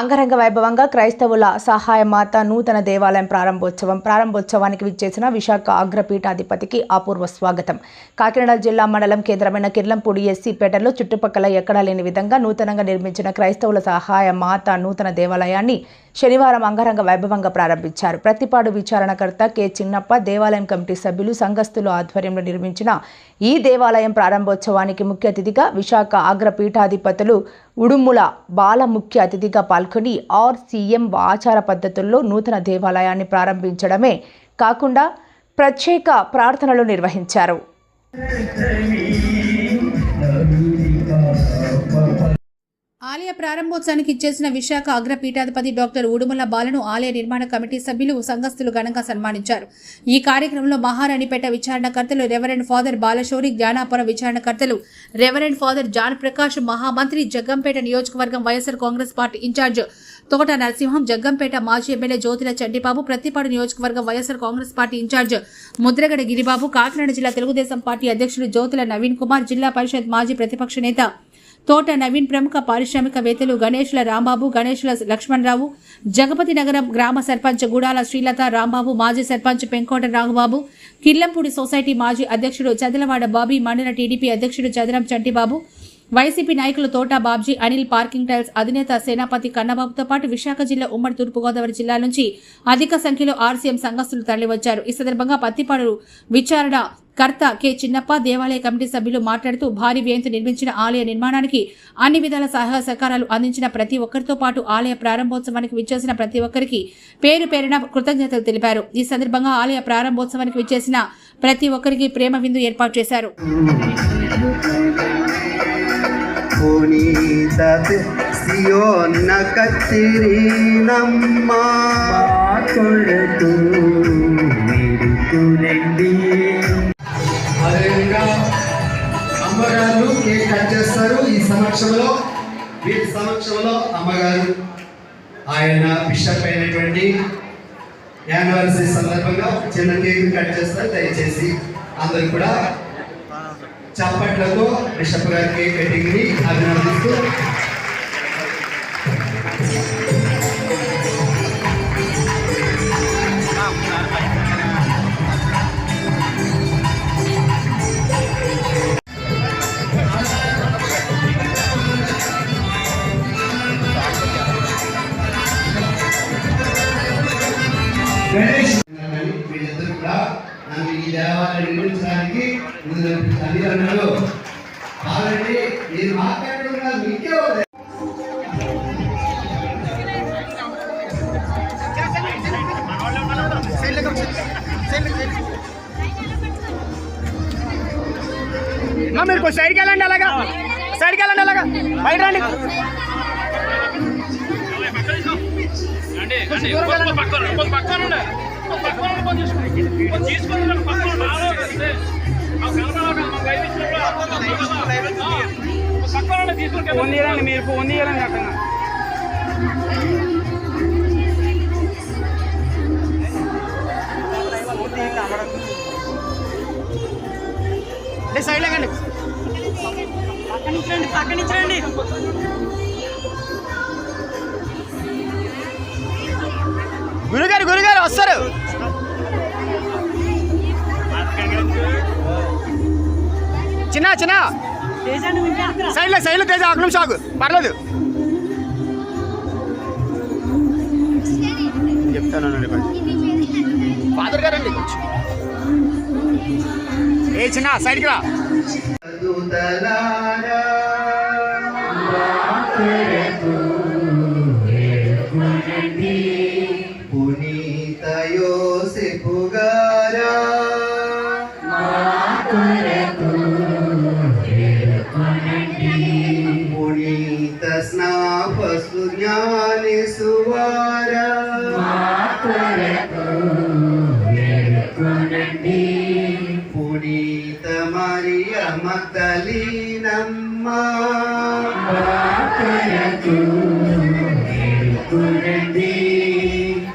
అంగరంగ వైభవంగా క్రైస్తవుల సహాయ మాత నూతన దేవాలయం ప్రారంభోత్సవం ప్రారంభోత్సవానికి విచ్చేసిన విశాఖ అగ్రపీఠాధిపతికి అపూర్వ స్వాగతం. కాకినాడ జిల్లా మండలం కేంద్రమైన కిర్లంపూడి ఎస్సీపేటలో చుట్టుపక్కల ఎక్కడా లేని విధంగా నూతనంగా నిర్మించిన క్రైస్తవుల సహాయ మాత నూతన దేవాలయాన్ని శనివారం అంగరంగ వైభవంగా ప్రారంభించారు. ప్రతిపాడు విచారణకర్త కె. చిన్నప్ప దేవాలయం కమిటీ సభ్యులు సంఘస్థుల ఆధ్వర్యంలో నిర్మించిన ఈ దేవాలయం ప్రారంభోత్సవానికి ముఖ్య అతిథిగా విశాఖ అగ్రపీఠాధిపతులు ఉడుముల బాల ముఖ్య అతిథిగా పాల్గొని ఆర్ సీఎం ఆచార పద్ధతుల్లో నూతన దేవాలయాన్ని ప్రారంభించడమే కాకుండా ప్రత్యేక ప్రార్థనలు నిర్వహించారు. ఆలయ ప్రారంభోత్సవానికి ఇచ్చేసిన విశాఖ అగ్రపీఠాధిపతి డాక్టర్ ఉడుమల బాలను ఆలయ నిర్మాణ కమిటీ సభ్యులు సంఘస్థులు ఘనంగా సన్మానించారు. ఈ కార్యక్రమంలో మహారాణిపేట విచారణకర్తలు రెవరెండ్ ఫాదర్ బాలశౌరి జ్ఞానాపురం విచారణకర్తలు రెవరెండ్ ఫాదర్ జాన్ ప్రకాష్ మహామంత్రి జగ్గంపేట నియోజకవర్గం వైఎస్ఆర్ కాంగ్రెస్ పార్టీ ఇన్ఛార్జ్ తోట నరసింహం జగ్గంపేట మాజీ ఎమ్మెల్యే జ్యోతిల చంటిబాబు ప్రతిపాడు నియోజకవర్గం YSR Congress party incharge Mudragada Giribabu Kakinada జిల్లా తెలుగుదేశం పార్టీ అధ్యక్షులు జ్యోతుల నవీన్ కుమార్ జిల్లా పరిషత్ మాజీ ప్రతిపక్ష నేత తోట నవీన్ ప్రముఖ పారిశ్రామికవేత్తలు గణేష్ల రాంబాబు గణేష్ల లక్ష్మణరావు జగపతి నగరం గ్రామ సర్పంచ్ గుడాల శ్రీలత రాంబాబు మాజీ సర్పంచ్ పెంకోట రాఘబాబు కిర్లంపూడి సొసైటీ మాజీ అధ్యక్షుడు చదలవాడ బాబీ మండల టీడీపీ అధ్యక్షుడు చదరం చంటిబాబు వైసీపీ నాయకులు తోటా బాబ్జీ అనిల్ పార్కింగ్ టైల్స్ అధినేత సేనాపతి కన్నబాబుతో పాటు విశాఖ జిల్లా ఉమ్మడి తూర్పుగోదావరి జిల్లా నుంచి అధిక సంఖ్యలో ఆర్సీఎం సంఘస్థులు తరలివచ్చారు. ఈ సందర్భంగా పత్తిపాడు విచారణ కర్త కె. చిన్నప్ప దేవాలయ కమిటీ సభ్యులు మాట్లాడుతూ భారీ వ్యయంతో నిర్మించిన ఆలయ నిర్మాణానికి అన్ని విధాల సహాయ సహకారాలు అందించిన ప్రతి ఒక్కరితో పాటు ఆలయ ప్రారంభోత్సవానికి విచ్చేసిన ప్రతి ఒక్కరికి పేరు పేరున కృతజ్ఞతలు తెలిపారు. ఈ సందర్భంగా ఆలయ ప్రారంభోత్సవానికి విచ్చేసిన ప్రతి ఒక్కరికి ప్రేమ విందు ఏర్పాటు చేశారు. புனிதது சியோன்ன கத்திரீனம்மா கொழுத்து నిండి అదేవిధంగా అమ్మగారు కేక్ కట్ చేస్తారు ఈ సమక్షంలో? వీరి సమక్షంలో అమ్మగారు ఆయన బిషప్ అయినటువంటి యానివర్సరీ సందర్భంగా చిన్న కేక్ కట్ చేస్తారు దయచేసి అందరు కూడా చప్పట్లతో బిషప్ గారికి కేక్ అభినందిస్తూ. నన్ను ఈ దేవాలయం నిర్మించడానికి ముందు మీరు మాట్లాడడం కాదు మీకే మీరు కొంచెం సైడ్కి వెళ్ళండి అలాగా. సైడ్కి వెళ్ళండి అలాగా. బయట రండి. ఫోన్ తీయరండి మీరు ఫోన్ తీయరండి అక్కడ సైడ్ లేకండి పక్క నుంచి రండి పక్క వస్తారు చిన్న చిన్న. సైడ్లో సైడ్లో తేజ ఒక నిమిషం ఆగు. పర్లేదు. చెప్తాను ఫాదర్ గారండి కొంచెం. ఏ చిన్న సైడ్కి రా.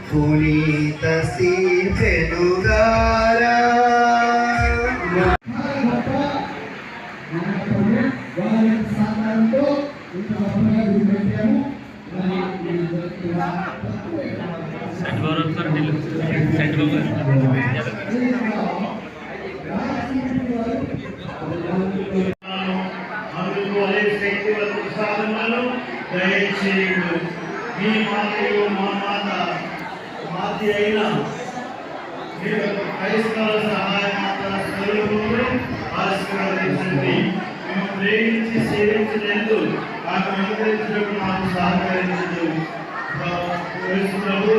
పునీత స్థీఫెను గారా. వారి సహకారంతో saint Gaurav sir. Saint Gaurav దయచేయు మీ మాతయు మా మాత మాతి అయిన. మీ క్రైస్తవ సహాయ మాత స్వరూపములు ఆశీర్వదించండి. మేము ప్రేమించి సేవించినందు ఆమె అనుగ్రహించడానికి మాకు సహకరించదు ప్రభు